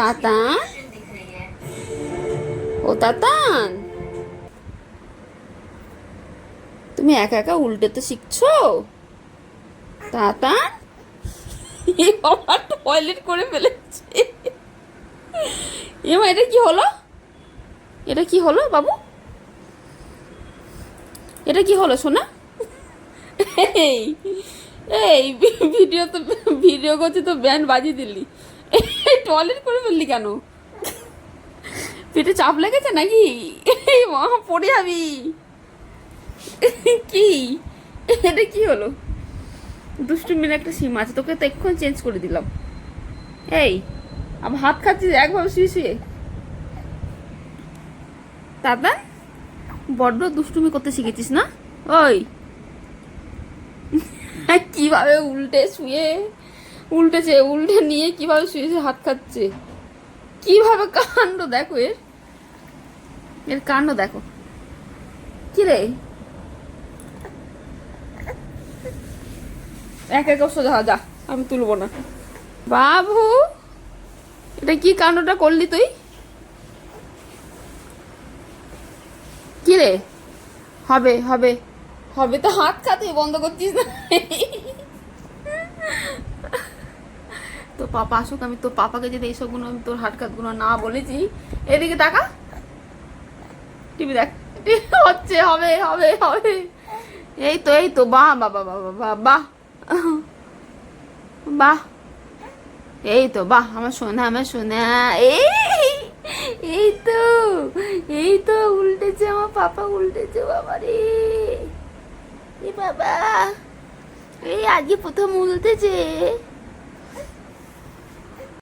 তাতান ও তাতান তুমি একা একা উল্টে তো শিখছো তাতান বাবা টয়লেট করে ফেলেছে। এমা এটা কি হলো? এটা কি হলো বাবু? এটা কি হলো সোনা? এই, ভিডিও তো, ভিডিও করছে তো ব্যান্ড বাজিয়ে দিলি। টয়লেট করে ফেললি কেন? পেটে চাপ লেগেছে নাকি? মা, পড়ে যাবি। কি? এটা কি হলো? দুষ্টু মিলে একটা সিম আছে, তোকে তো এক্ষুনি চেঞ্জ করে দিলাম। এই, আবার হাত খাচ্ছিস, একভাবে শুয়ে শুয়ে। দাদা, বড্ড দুষ্টুমি করতে শিখেছিস না? ওই। কীভাবে উল্টে শুয়ে উল্টেছে, উল্টে নিয়ে কীভাবে শুয়ে শুয়ে হাত খাচ্ছে? কীভাবে কাণ্ড দেখো এর? এর কাণ্ড দেখো। কি রে? এক এক সোজা যা, আমি তুলবো না। বাবু, এটা কি কাণ্ডটা করলি তুই? কি রে? হবে হবে হবে তো হাত খাতে বন্ধ করছিস না তো পাপা আসুক, আমি তোর পাপাকে যদি এইসবগুলো, আমি তোর হাত খাতগুলো না বলেছি। এদিকে টাকা টিভি দেখ। হচ্ছে, হবে হবে হবে। এই তো এই তো, বাহ বাবা বাবা বাহ বাহ। বাহ। এই তো, বাহ, আমার সোনা আমার সোনা। এই এই তো এই তো, উল্টেছে আমার পাপা, উল্টেছে বাবা রে। এ বাবা, এই আজকে প্রথম উল্টেছে।